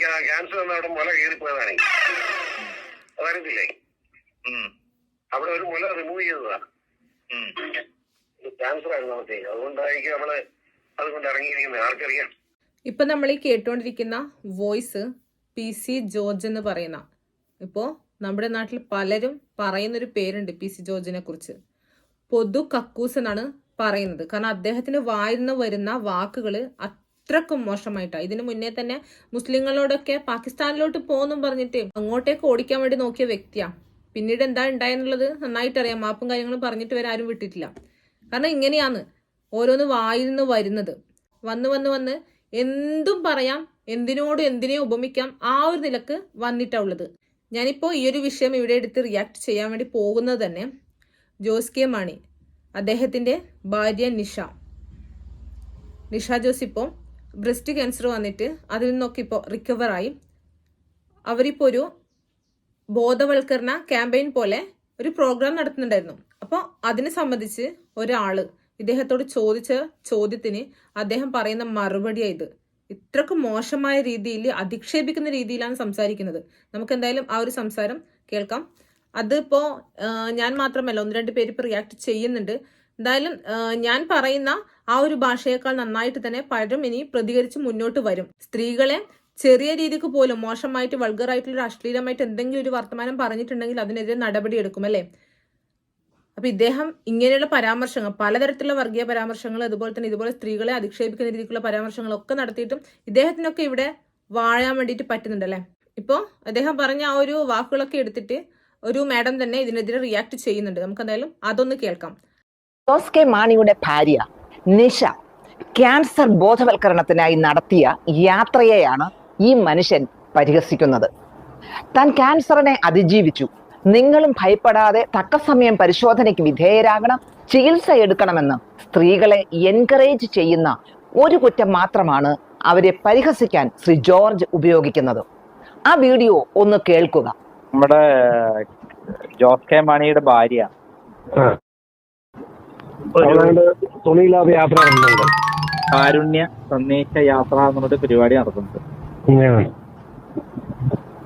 Cancer എന്ന അവിടെ മുല കയറിപ്പോയതാണ് അതറിയത്തില്ലേ? അവിടെ ഒരു മുല റിമൂവ് ചെയ്തതാ. ക്യാൻസർ ആയിരുന്നു നമുക്ക് അതുകൊണ്ടായിരിക്കും അവൾ അതുകൊണ്ട് ഇറങ്ങിയിരിക്കുന്നത്. ആർക്കറിയാം? ഇപ്പൊ നമ്മൾ ഈ കേട്ടുകൊണ്ടിരിക്കുന്ന വോയിസ് പി സി ജോർജ് എന്ന് പറയുന്ന. ഇപ്പോ നമ്മുടെ നാട്ടിൽ പലരും പറയുന്നൊരു പേരുണ്ട് പി സി ജോർജിനെ കുറിച്ച്. പൊതു കക്കൂസ് എന്നാണ് പറയുന്നത്. കാരണം അദ്ദേഹത്തിന് വായിന്ന് വരുന്ന വാക്കുകൾ അത്രക്കും മോശമായിട്ടാ? ഇതിനു മുന്നേ തന്നെ മുസ്ലിങ്ങളോടൊക്കെ പാകിസ്ഥാനിലോട്ട് പോകുന്നും പറഞ്ഞിട്ട് അങ്ങോട്ടേക്ക് ഓടിക്കാൻ വേണ്ടി നോക്കിയ വ്യക്തിയാ. പിന്നീട് എന്താ ഉണ്ടായെന്നുള്ളത് നന്നായിട്ട് അറിയാം മാപ്പും കാര്യങ്ങളും പറഞ്ഞിട്ട് വരെ ആരും വിട്ടിട്ടില്ല. കാരണം ഇങ്ങനെയാണ് ഓരോന്ന് വായിൽ നിന്ന് വരുന്നത്. വന്ന് വന്ന് വന്ന് എന്തും പറയാം എന്തിനോട് എന്തിനെ ഉപമിക്കാം ആ ഒരു നിലയ്ക്ക് വന്നിട്ടാ ഉള്ളത്. ഞാനിപ്പോൾ ഈ ഒരു വിഷയം ഇവിടെ എടുത്ത് റിയാക്ട് ചെയ്യാൻ വേണ്ടി പോകുന്നത് തന്നെ ജോസ് കെ മാണി അദ്ദേഹത്തിന്റെ ഭാര്യ നിഷ. നിഷ ജോസ് ഇപ്പോൾ ബ്രസ്റ്റ് ക്യാൻസർ വന്നിട്ട് അതിൽ നിന്നൊക്കെ ഇപ്പോൾ റിക്കവറായി അവരിപ്പോൾ ഒരു ബോധവൽക്കരണ ക്യാമ്പയിൻ പോലെ ഒരു പ്രോഗ്രാം നടത്തുന്നുണ്ടായിരുന്നു. അപ്പോൾ അതിനെ സംബന്ധിച്ച് ഒരാൾ ഇദ്ദേഹത്തോട് ചോദിച്ച ചോദ്യത്തിന് അദ്ദേഹം പറയുന്ന മറുപടിയാണ് ഇത്. ഇത്രക്ക് മോശമായ രീതിയിൽ അധിക്ഷേപിക്കുന്ന രീതിയിലാണ് സംസാരിക്കുന്നത്. നമുക്ക് എന്തായാലും ആ ഒരു സംസാരം കേൾക്കാം. അതിപ്പോ ഞാൻ മാത്രമല്ല ഒന്ന് രണ്ട് പേര് ഇപ്പോൾ റിയാക്ട് ചെയ്യുന്നുണ്ട്. എന്തായാലും ഞാൻ പറയുന്ന ആ ഒരു ഭാഷയേക്കാൾ നന്നായിട്ട് തന്നെ പലരും ഇനി പ്രതികരിച്ച് മുന്നോട്ട് വരും. സ്ത്രീകളെ ചെറിയ രീതിക്ക് പോലും മോശമായിട്ട് വൾഗറായിട്ടുള്ള അശ്ലീലമായിട്ട് എന്തെങ്കിലും ഒരു വർത്തമാനം പറഞ്ഞിട്ടുണ്ടെങ്കിൽ അതിനെതിരെ നടപടി എടുക്കും അല്ലേ? അപ്പൊ ഇദ്ദേഹം ഇങ്ങനെയുള്ള പരാമർശങ്ങൾ പലതരത്തിലുള്ള വർഗീയ പരാമർശങ്ങൾ അതുപോലെ തന്നെ ഇതുപോലെ സ്ത്രീകളെ അധിക്ഷേപിക്കുന്ന രീതിക്കുള്ള പരാമർശങ്ങളൊക്കെ നടത്തിയിട്ടും ഇദ്ദേഹത്തിനൊക്കെ ഇവിടെ വാഴാൻ വേണ്ടിയിട്ട് പറ്റുന്നുണ്ടല്ലേ ഇപ്പോൾ അദ്ദേഹം പറഞ്ഞ ആ ഒരു വാക്കുകളൊക്കെ എടുത്തിട്ട് ഒരു മാഡം തന്നെ ഇതിനെതിരെ റിയാക്ട് ചെയ്യുന്നുണ്ട്. നമുക്ക് എന്തായാലും അതൊന്ന് കേൾക്കാം. ജോസ് കെ മാണിയുടെ ഭാര്യ നിഷ ക്യാൻസർ ബോധവൽക്കരണത്തിനായി നടത്തിയ യാത്രയെയാണ് ഈ മനുഷ്യൻ പരിഹസിക്കുന്നത്. താൻ ക്യാൻസറിനെ അതിജീവിച്ചു. നിങ്ങളും ഭയപ്പെടാതെ തക്ക സമയം പരിശോധനയ്ക്ക് വിധേയരാകണം ചികിത്സ എടുക്കണമെന്ന് സ്ത്രീകളെ എൻകറേജ് ചെയ്യുന്ന ഒരു കുറ്റം മാത്രമാണ് അവരെ പരിഹസിക്കാൻ ശ്രീ ജോർജ് ഉപയോഗിക്കുന്നത്. ആ വീഡിയോ ഒന്ന് കേൾക്കുക. നമ്മുടെ ജോസ് കെ മാണിയുടെ ഭാര്യ. അവളാണ്ട് തുണിയില്ലാതെ യാത്ര നടന്നുണ്ട് കാരുണ്യ സന്ദേശ യാത്ര എന്നുള്ള പരിപാടി നടത്തുന്നുണ്ട്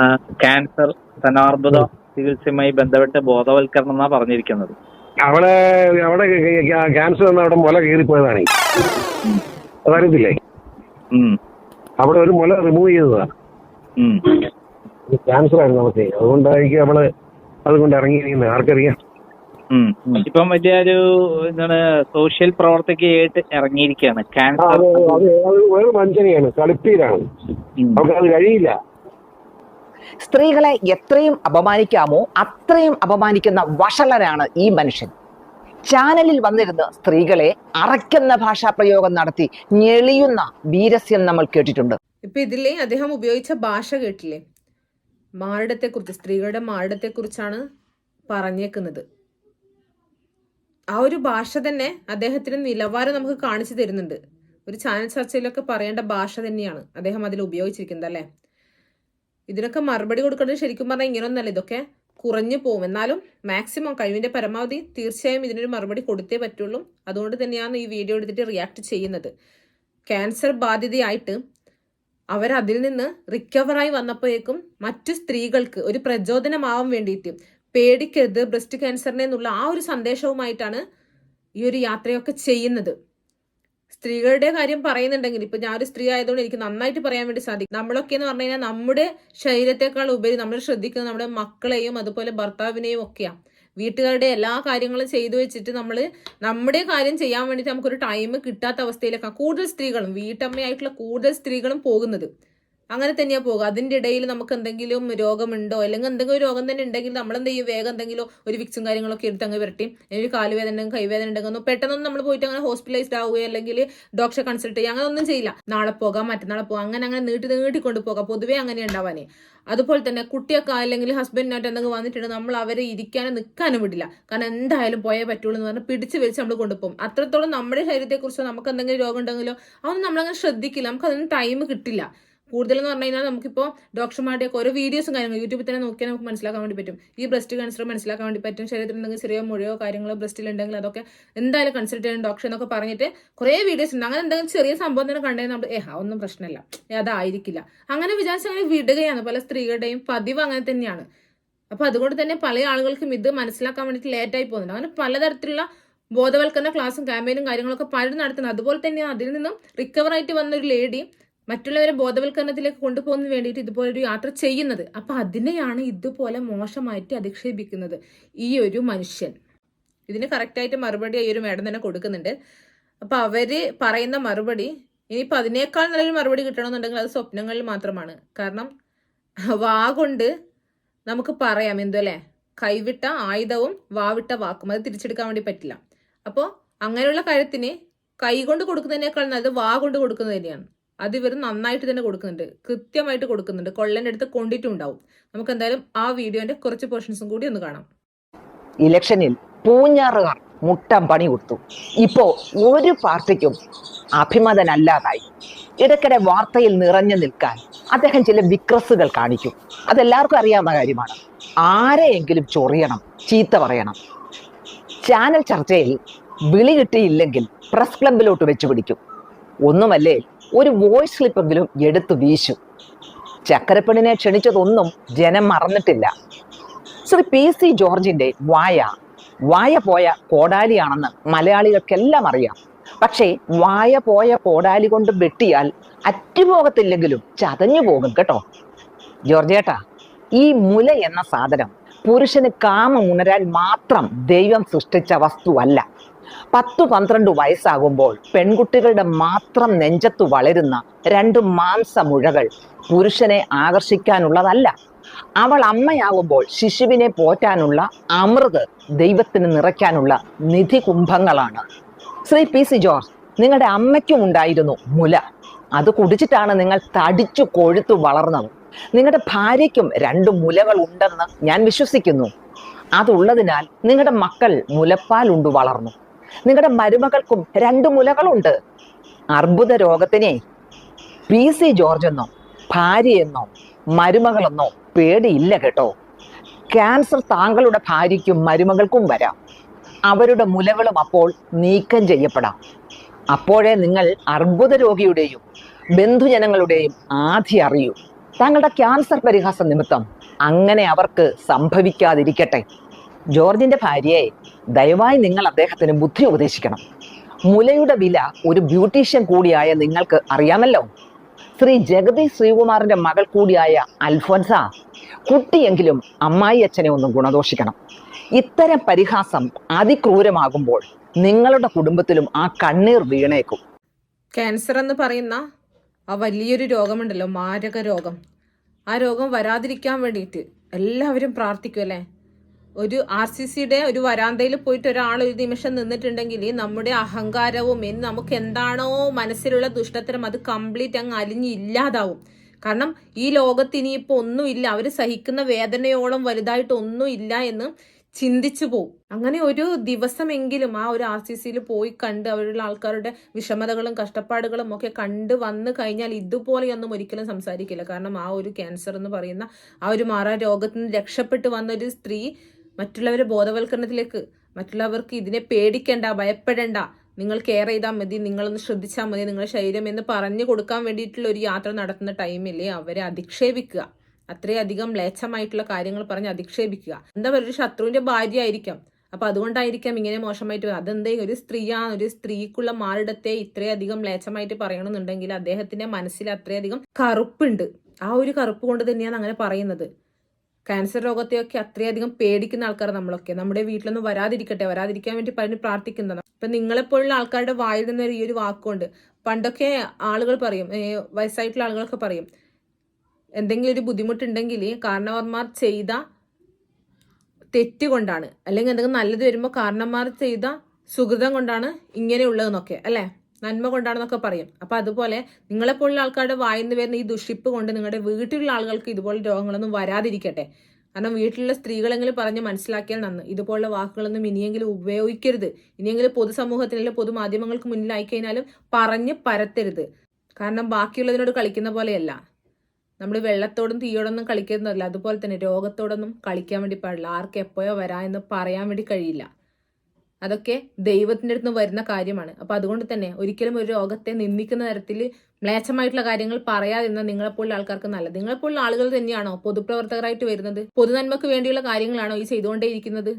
ആ, ക്യാൻസർ ധനാർബുദ ചികിത്സയുമായി ബന്ധപ്പെട്ട് ബോധവൽക്കരണം എന്നാ പറഞ്ഞിരിക്കുന്നത്. അവിടെ അവിടെ ക്യാൻസർ എന്ന അവിടെ മുല കീറിപ്പോയതാണ്. അതറിയത്തില്ലേ? അവിടെ ഒരു മുല റിമൂവ് ചെയ്തതാണ്. ക്യാൻസർ ആയിരുന്നു നമുക്ക് അതുകൊണ്ടായിരിക്കും അവൾ അതുകൊണ്ട് ഇറങ്ങിയിരിക്കുന്നത്. ആർക്കറിയാം. ഇപ്പം വലിയൊരു എന്താണ് സോഷ്യൽ പ്രവർത്തകയായിട്ട് ഇറങ്ങിയിരിക്കുകയാണ് ക്യാൻസർ വേറെ മനുഷ്യനെയാണ് കളിപ്പീരാണ്. കഴിയില്ല. സ്ത്രീകളെ എത്രയും അപമാനിക്കാമോ അത്രയും അപമാനിക്കുന്ന വഷളനാണ് ഈ മനുഷ്യൻ. ചാനലിൽ വന്നിരുന്ന് സ്ത്രീകളെ അറയ്ക്കുന്ന ഭാഷാ പ്രയോഗം നടത്തി ഞെളിയുന്ന വീരസ്യം നമ്മൾ കേട്ടിട്ടുണ്ട്. ഇപ്പൊ ഇതിലെ അദ്ദേഹം ഉപയോഗിച്ച ഭാഷ കേട്ടില്ലേ? കുറിച്ച് സ്ത്രീകളുടെ മാറിടത്തെക്കുറിച്ചാണ് പറഞ്ഞേക്കുന്നത്. ആ ഒരു ഭാഷ തന്നെ അദ്ദേഹത്തിന് നിലവാരം നമുക്ക് കാണിച്ചു തരുന്നുണ്ട്. ഒരു ചാനൽ ചർച്ചയിലൊക്കെ പറയേണ്ട ഭാഷ തന്നെയാണ് അദ്ദേഹം അതിൽ ഉപയോഗിച്ചിരിക്കുന്നത് അല്ലേ? ഇതിനൊക്കെ മറുപടി കൊടുക്കേണ്ടത് ശരിക്കും പറഞ്ഞാൽ ഇങ്ങനെയൊന്നല്ല ഇതൊക്കെ കുറഞ്ഞു പോകും എന്നാലും മാക്സിമം കഴിവിന്റെ പരമാവധി തീർച്ചയായും ഇതിനൊരു മറുപടി കൊടുത്തേ പറ്റുള്ളൂ. അതുകൊണ്ട് തന്നെയാണ് ഈ വീഡിയോ എടുത്തിട്ട് റിയാക്ട് ചെയ്യുന്നത്. ക്യാൻസർ ബാധിതയായിട്ട് അവരതിൽ നിന്ന് റിക്കവറായി വന്നപ്പോഴേക്കും മറ്റു സ്ത്രീകൾക്ക് ഒരു പ്രചോദനമാവാൻ വേണ്ടിയിട്ട് പേടിക്കരുത് ബ്രസ്റ്റ് ക്യാൻസറിനെ എന്നുള്ള ആ ഒരു സന്ദേശവുമായിട്ടാണ് ഈ ഒരു യാത്രയൊക്കെ ചെയ്യുന്നത്. സ്ത്രീകളുടെ കാര്യം പറയുന്നുണ്ടെങ്കിൽ ഇപ്പൊ ഞാൻ ഒരു സ്ത്രീ ആയതുകൊണ്ട് എനിക്ക് നന്നായിട്ട് പറയാൻ വേണ്ടി സാധിക്കും. നമ്മളൊക്കെ എന്ന് പറഞ്ഞു കഴിഞ്ഞാൽ നമ്മുടെ ശരീരത്തെക്കാൾ ഉപരി നമ്മൾ ശ്രദ്ധിക്കുന്നത് നമ്മുടെ മക്കളെയും അതുപോലെ ഭർത്താവിനെയും ഒക്കെയാണ്. വീട്ടുകാരുടെ എല്ലാ കാര്യങ്ങളും ചെയ്തു വെച്ചിട്ട് നമ്മൾ നമ്മുടെ കാര്യം ചെയ്യാൻ വേണ്ടിയിട്ട് നമുക്കൊരു ടൈം കിട്ടാത്ത അവസ്ഥയിലേക്കാണ് കൂടുതൽ സ്ത്രീകളും വീട്ടമ്മയായിട്ടുള്ള കൂടുതൽ സ്ത്രീകളും പോകുന്നത്. അങ്ങനെ തന്നെയാ പോകുക. അതിന്റെ ഇടയിൽ നമുക്ക് എന്തെങ്കിലും രോഗമുണ്ടോ? അല്ലെങ്കിൽ എന്തെങ്കിലും രോഗം തന്നെ ഉണ്ടെങ്കിൽ നമ്മൾ എന്ത് ചെയ്യും? വേഗം എന്തെങ്കിലും ഒരു വിക്സും കാര്യങ്ങളൊക്കെ എടുത്ത് അങ്ങ് വരട്ടി. ഒരു കാലുവേദന ഉണ്ടെങ്കിൽ കൈവേദന ഉണ്ടെങ്കിൽ പെട്ടെന്നൊന്നും നമ്മൾ പോയിട്ട് അങ്ങനെ ഹോസ്പിറ്റലൈസ്ഡ് ആവുകയോ അല്ലെങ്കിൽ ഡോക്ടറെ കൺസൾട്ട് ചെയ്യുക അങ്ങനെ ഒന്നും ചെയ്യില്ല. നാളെ പോകാം മറ്റന്നാളെ പോകാം അങ്ങനെ അങ്ങനെ നീട്ടി നീട്ടിക്കൊണ്ട് പോകാം. പൊതുവേ അങ്ങനെ ഉണ്ടാവാനേ. അതുപോലെ തന്നെ കുട്ടിയൊക്കെ അല്ലെങ്കിൽ ഹസ്ബൻഡിനായിട്ട് എന്തെങ്കിലും വന്നിട്ടുണ്ടെങ്കിൽ നമ്മൾ അവരെ ഇരിക്കാനും നിൽക്കാനും വിടില്ല. കാരണം എന്തായാലും പോയേ പറ്റുള്ളൂ എന്ന് പറഞ്ഞാൽ പിടിച്ച് വലിച്ച് നമ്മൾ കൊണ്ടുപോകും അത്രത്തോളം നമ്മുടെ ശരീരത്തെക്കുറിച്ചോ നമുക്ക് എന്തെങ്കിലും രോഗം ഉണ്ടെങ്കിലോ അതൊന്നും നമ്മളങ്ങനെ ശ്രദ്ധിക്കില്ല. നമുക്ക് അതിന് ടൈം കിട്ടില്ല. കൂടുതലെന്ന് പറഞ്ഞു കഴിഞ്ഞാൽ നമുക്കിപ്പോൾ ഡോക്ടർമാരുടെയൊക്കെ ഓരോ വീഡിയോസും കാര്യങ്ങളും യൂട്യൂബിൽ തന്നെ നോക്കിയാൽ നമുക്ക് മനസ്സിലാക്കാൻ വേണ്ടി പറ്റും. ഈ ബ്രസ്റ്റ് ക്യാൻസർ മനസ്സിലാക്കാൻ വേണ്ടി പറ്റും. ശരീരത്തിൽ ചെറിയ മുഴയോ കാര്യങ്ങളോ ബ്രസ്റ്റിലുണ്ടെങ്കിൽ അതൊക്കെ എന്തായാലും കൺസൾട്ട് ചെയ്യണം ഡോക്ടർ എന്നൊക്കെ പറഞ്ഞിട്ട് കുറേ വീഡിയോസ് ഉണ്ട്. അങ്ങനെ എന്തെങ്കിലും ചെറിയ സംഭവം തന്നെ കണ്ടു നമ്മൾ ഏഹ് ഒന്നും പ്രശ്നമില്ല. അതായിരിക്കില്ല. അങ്ങനെ വിചാരിച്ച് അങ്ങനെ വിടുകയാണ്. പല സ്ത്രീകളുടെയും പതിവ് അങ്ങനെ തന്നെയാണ്. അപ്പോൾ അതുകൊണ്ട് തന്നെ പല ആളുകൾക്കും ഇത് മനസ്സിലാക്കാൻ വേണ്ടിയിട്ട് ലേറ്റായി പോകുന്നുണ്ട്. അങ്ങനെ പലതരത്തിലുള്ള ബോധവൽക്കരണ ക്ലാസ്സും ക്യാമ്പയിനും കാര്യങ്ങളൊക്കെ പലരും നടത്തുന്നത് അതുപോലെ തന്നെ അതിൽ നിന്നും റിക്കവർ ആയിട്ട് വന്ന ഒരു ലേഡി മറ്റുള്ളവരെ ബോധവൽക്കരണത്തിലേക്ക് കൊണ്ടുപോകുന്നതിന് വേണ്ടിയിട്ട് ഇതുപോലെ ഒരു യാത്ര ചെയ്യുന്നത്. അപ്പൊ അതിനെയാണ് ഇതുപോലെ മോശമായിട്ട് അധിക്ഷേപിക്കുന്നത് ഈ ഒരു മനുഷ്യൻ. ഇതിന് കറക്റ്റായിട്ട് മറുപടി ഈ ഒരു മേഡം തന്നെ കൊടുക്കുന്നുണ്ട്. അപ്പൊ അവർ പറയുന്ന മറുപടി ഇനിയിപ്പോൾ അതിനേക്കാൾ നല്ലൊരു മറുപടി കിട്ടണമെന്നുണ്ടെങ്കിൽ അത് സ്വപ്നങ്ങളിൽ മാത്രമാണ്. കാരണം വാ കൊണ്ട് നമുക്ക് പറയാം എന്തോ അല്ലേ? കൈവിട്ട ആയുധവും വാവിട്ട വാക്കും. അത് തിരിച്ചെടുക്കാൻ വേണ്ടി പറ്റില്ല. അപ്പോൾ അങ്ങനെയുള്ള കാര്യത്തിന് കൈ കൊണ്ട് കൊടുക്കുന്നതിനേക്കാൾ നല്ലത് വാ കൊണ്ട് കൊടുക്കുന്നത് തന്നെയാണ്. അത് ഇവർ നന്നായിട്ട് തന്നെ കൊടുക്കുന്നുണ്ട്. കൃത്യമായിട്ട് കൊടുക്കുന്നുണ്ട്. കൊള്ളന്റെ അടുത്ത് കൊണ്ടിട്ടുണ്ടാവും നമുക്ക് എന്തായാലും ആ വീഡിയോന്റെ കുറച്ച് പോർഷൻസും കൂടി ഒന്ന് കാണാം. ഇലക്ഷനിൽ പൂഞ്ഞാറുകാർ മുട്ടം പണി കൊടുത്തു. ഇപ്പോ ഒരു പാർട്ടിക്കും അഭിമതനല്ലാതായി. ഇടയ്ക്കിടെ വാർത്തയിൽ നിറഞ്ഞു നിൽക്കാൻ അദ്ദേഹം ചില വിക്രസുകൾ കാണിക്കും. അതെല്ലാവർക്കും അറിയാവുന്ന കാര്യമാണ്. ആരെയെങ്കിലും ചൊറിയണം ചീത്ത പറയണം. ചാനൽ ചർച്ചയിൽ വിളി കിട്ടിയില്ലെങ്കിൽ പ്രസ് ക്ലബിലോട്ട് വെച്ചു പിടിക്കും ഒന്നുമല്ലേ? ഒരു വോയിസ് ക്ലിപ്പെങ്കിലും എടുത്തു വീശു. ചക്കരപ്പെണ്ണിനെ ക്ഷണിച്ചതൊന്നും ജനം മറന്നിട്ടില്ല. ശ്രീ പി സി ജോർജിന്റെ വായ. വായ പോയ കോടാലിയാണെന്ന് മലയാളികൾക്കെല്ലാം അറിയാം. പക്ഷേ വായ പോയ കോടാലി കൊണ്ട് വെട്ടിയാൽ അറ്റുപോകത്തില്ലെങ്കിലും ചതഞ്ഞു പോകും കേട്ടോ. ജോർജേട്ടാ ഈ മുല എന്ന സാധനം പുരുഷന് കാമം ഉണരാൻ മാത്രം ദൈവം സൃഷ്ടിച്ച വസ്തുവല്ല പത്തു പന്ത്രണ്ട് വയസ്സാകുമ്പോൾ പെൺകുട്ടികളുടെ മാത്രം നെഞ്ചത്തു വളരുന്ന രണ്ട് മാംസമുഴകൾ പുരുഷനെ ആകർഷിക്കാനുള്ളതല്ല. അവൾ അമ്മയാകുമ്പോൾ ശിശുവിനെ പോറ്റാനുള്ള അമൃത് ദൈവത്തിന് നിറയ്ക്കാനുള്ള നിധി കുംഭങ്ങളാണ് ശ്രീ പി സി ജോർജ് നിങ്ങളുടെ അമ്മയ്ക്കും ഉണ്ടായിരുന്നു മുല. അത് കുടിച്ചിട്ടാണ് നിങ്ങൾ തടിച്ചു കൊഴുത്തു വളർന്നത്. നിങ്ങളുടെ ഭാര്യയ്ക്കും രണ്ട് മുലകൾ ഉണ്ടെന്ന് ഞാൻ വിശ്വസിക്കുന്നു. അതുള്ളതിനാൽ നിങ്ങളുടെ മക്കൾ മുലപ്പാൽ ഉണ്ടു വളർന്നു. നിങ്ങളുടെ മരുമകൾക്കും രണ്ടു മുലകളുണ്ട്. അർബുദ രോഗത്തിനെ പി സി ജോർജ് എന്നോ ഭാര്യയെന്നോ മരുമകളെന്നോ പേടിയില്ല കേട്ടോ. ക്യാൻസർ താങ്കളുടെ ഭാര്യയ്ക്കും മരുമകൾക്കും വരാം. അവരുടെ മുലകളും അപ്പോൾ നീക്കം ചെയ്യപ്പെടാം. അപ്പോഴേ നിങ്ങൾ അർബുദ രോഗിയുടെയും ബന്ധുജനങ്ങളുടെയും ആധി അറിയൂ. താങ്കളുടെ ക്യാൻസർ പരിഹാസ നിമിത്തം അങ്ങനെ അവർക്ക് സംഭവിക്കാതിരിക്കട്ടെ. ജോർജിന്റെ ഭാര്യയെ ദയവായി നിങ്ങൾ അദ്ദേഹത്തിന് ബുദ്ധി ഉപദേശിക്കണം. മുലയുടെ വില ഒരു ബ്യൂട്ടീഷ്യൻ കൂടിയായ നിങ്ങൾക്ക് അറിയാമല്ലോ. ശ്രീ ജഗതി ശ്രീകുമാറിന്റെ മകൾ കൂടിയായ അൽഫോൻസ കുട്ടിയെങ്കിലും അമ്മായി അച്ഛനെ ഒന്നും ഗുണദോഷിക്കണം. ഇത്തരം പരിഹാസം അതിക്രൂരമാകുമ്പോൾ നിങ്ങളുടെ കുടുംബത്തിലും ആ കണ്ണീർ വീണേക്കും. ക്യാൻസർ എന്ന് പറയുന്ന ആ വലിയൊരു രോഗമുണ്ടല്ലോ മാരക രോഗം. ആ രോഗം വരാതിരിക്കാൻ വേണ്ടിയിട്ട് എല്ലാവരും പ്രാർത്ഥിക്കും അല്ലേ? ഒരു ആർ സി സിയുടെ ഒരു വരാന്തയിൽ പോയിട്ട് ഒരാൾ ഒരു നിമിഷം നിന്നിട്ടുണ്ടെങ്കിൽ നമ്മുടെ അഹങ്കാരവും നമുക്ക് എന്താണോ മനസ്സിലുള്ള ദുഷ്ടത്തരം അത് കംപ്ലീറ്റ് അങ്ങ് അലിഞ്ഞ് ഇല്ലാതാവും. കാരണം ഈ ലോകത്ത് ഇനിയിപ്പോൾ ഒന്നുമില്ല. അവർ സഹിക്കുന്ന വേദനയോളം വലുതായിട്ട് ഒന്നും ഇല്ല എന്ന് ചിന്തിച്ചു പോവും. അങ്ങനെ ഒരു ദിവസമെങ്കിലും ആ ഒരു ആർ സി സിയിൽ പോയി കണ്ട് അവരുടെ ആൾക്കാരുടെ വിഷമതകളും കഷ്ടപ്പാടുകളും ഒക്കെ കണ്ട് വന്നു കഴിഞ്ഞാൽ ഇതുപോലെയൊന്നും ഒരിക്കലും സംസാരിക്കില്ല. കാരണം ആ ഒരു ക്യാൻസർ എന്ന് പറയുന്ന ആ ഒരു മാറാ രോഗത്തിൽ നിന്ന് രക്ഷപ്പെട്ട് വന്ന ഒരു സ്ത്രീ മറ്റുള്ളവരെ ബോധവൽക്കരണത്തിലേക്ക് മറ്റുള്ളവർക്ക് ഇതിനെ പേടിക്കണ്ട ഭയപ്പെടേണ്ട. നിങ്ങൾ കെയർ ചെയ്താൽ മതി നിങ്ങളൊന്ന് ശ്രദ്ധിച്ചാൽ മതി നിങ്ങളുടെ ശരീരം എന്ന് പറഞ്ഞു കൊടുക്കാൻ വേണ്ടിയിട്ടുള്ള ഒരു യാത്ര നടത്തുന്ന ടൈമിൽ അവരെ അധിക്ഷേപിക്കുക. അത്രയധികം ലേച്ചമായിട്ടുള്ള കാര്യങ്ങൾ പറഞ്ഞ് അധിക്ഷേപിക്കുക. എന്താ പറയുക ഒരു ശത്രുവിന്റെ ഭാര്യ ആയിരിക്കാം. അപ്പൊ അതുകൊണ്ടായിരിക്കാം ഇങ്ങനെ മോശമായിട്ട് അതെന്തേ ഒരു സ്ത്രീയാണ് ഒരു സ്ത്രീക്കുള്ള മാറിടത്തെ ഇത്രയധികം ലേച്ചമായിട്ട് പറയണമെന്നുണ്ടെങ്കിൽ അദ്ദേഹത്തിന്റെ മനസ്സിൽ അത്രയധികം കറുപ്പുണ്ട്. ആ ഒരു കറുപ്പ് കൊണ്ട് തന്നെയാണ് അങ്ങനെ പറയുന്നത്. ക്യാൻസർ രോഗത്തെയൊക്കെ അത്രയധികം പേടിക്കുന്ന ആൾക്കാർ നമ്മളൊക്കെ. നമ്മുടെ വീട്ടിലൊന്നും വരാതിരിക്കട്ടെ വരാതിരിക്കാൻ വേണ്ടി പലരും പ്രാർത്ഥിക്കുന്നതാണ്. ഇപ്പൊ നിങ്ങളെപ്പോലുള്ള ആൾക്കാരുടെ വായിൽ നിന്ന് ഈ ഒരു വാക്കുകൊണ്ട് പണ്ടൊക്കെ ആളുകൾ പറയും വയസ്സായിട്ടുള്ള ആളുകളൊക്കെ പറയും എന്തെങ്കിലും ഒരു ബുദ്ധിമുട്ടുണ്ടെങ്കിൽ കാരണവർമാർ ചെയ്ത തെറ്റ് കൊണ്ടാണ് അല്ലെങ്കിൽ എന്തെങ്കിലും നല്ലത് വരുമ്പോൾ കാരണന്മാർ ചെയ്ത സുഹൃതം കൊണ്ടാണ് ഇങ്ങനെയുള്ളതെന്നൊക്കെ അല്ലേ? നന്മ കൊണ്ടാണെന്നൊക്കെ പറയും. അപ്പൊ അതുപോലെ നിങ്ങളെപ്പോലുള്ള ആൾക്കാരുടെ വായിന്ന് വരുന്ന ഈ ദുഷിപ്പ് കൊണ്ട് നിങ്ങളുടെ വീട്ടിലുള്ള ആളുകൾക്ക് ഇതുപോലെ രോഗങ്ങളൊന്നും വരാതിരിക്കട്ടെ. കാരണം വീട്ടിലുള്ള സ്ത്രീകളെങ്കിലും പറഞ്ഞ് മനസ്സിലാക്കിയാൽ നന്ന്. ഇതുപോലുള്ള വാക്കുകളൊന്നും ഇനിയെങ്കിലും ഉപയോഗിക്കരുത്. ഇനിയെങ്കിലും പൊതുസമൂഹത്തിന് അല്ലെങ്കിൽ പൊതുമാധ്യമങ്ങൾക്ക് മുന്നിലായി കഴിഞ്ഞാലും പറഞ്ഞ് പരത്തരുത്. കാരണം ബാക്കിയുള്ളതിനോട് കളിക്കുന്ന പോലെയല്ല. നമ്മൾ വെള്ളത്തോടും തീയോടൊന്നും കളിക്കുന്നതല്ല. അതുപോലെ തന്നെ രോഗത്തോടൊന്നും കളിക്കാൻ വേണ്ടി പാടില്ല. ആർക്ക് എപ്പോഴോ വരാ എന്ന് പറയാൻ വേണ്ടി കഴിയില്ല. അതൊക്കെ ദൈവത്തിന്റെ അടുത്ത് വരുന്ന കാര്യമാണ്. അപ്പൊ അതുകൊണ്ട് തന്നെ ഒരിക്കലും ഒരു രോഗത്തെ നിന്ദിക്കുന്ന തരത്തിൽ മ്ലേച്ഛമായിട്ടുള്ള കാര്യങ്ങൾ പറയാതിരുന്ന നിങ്ങളെപ്പോലുള്ള ആൾക്കാർക്ക് നല്ലത്. നിങ്ങളെപ്പോലുള്ള ആളുകൾ തന്നെയാണോ പൊതുപ്രവർത്തകരായിട്ട് വരുന്നത്? പൊതുനന്മക്ക് വേണ്ടിയുള്ള കാര്യങ്ങളാണോ ഈ ചെയ്തുകൊണ്ടേയിരിക്കുന്നത്?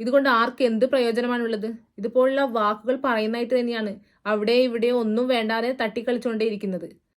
ഇതുകൊണ്ട് ആർക്ക് എന്ത് പ്രയോജനമാണുള്ളത്? ഇതുപോലുള്ള വാക്കുകൾ പറയുന്നതായിട്ട് തന്നെയാണ് അവിടെ ഇവിടെ ഒന്നും വേണ്ടാതെ തട്ടിക്കളിച്ചുകൊണ്ടേയിരിക്കുന്നത്.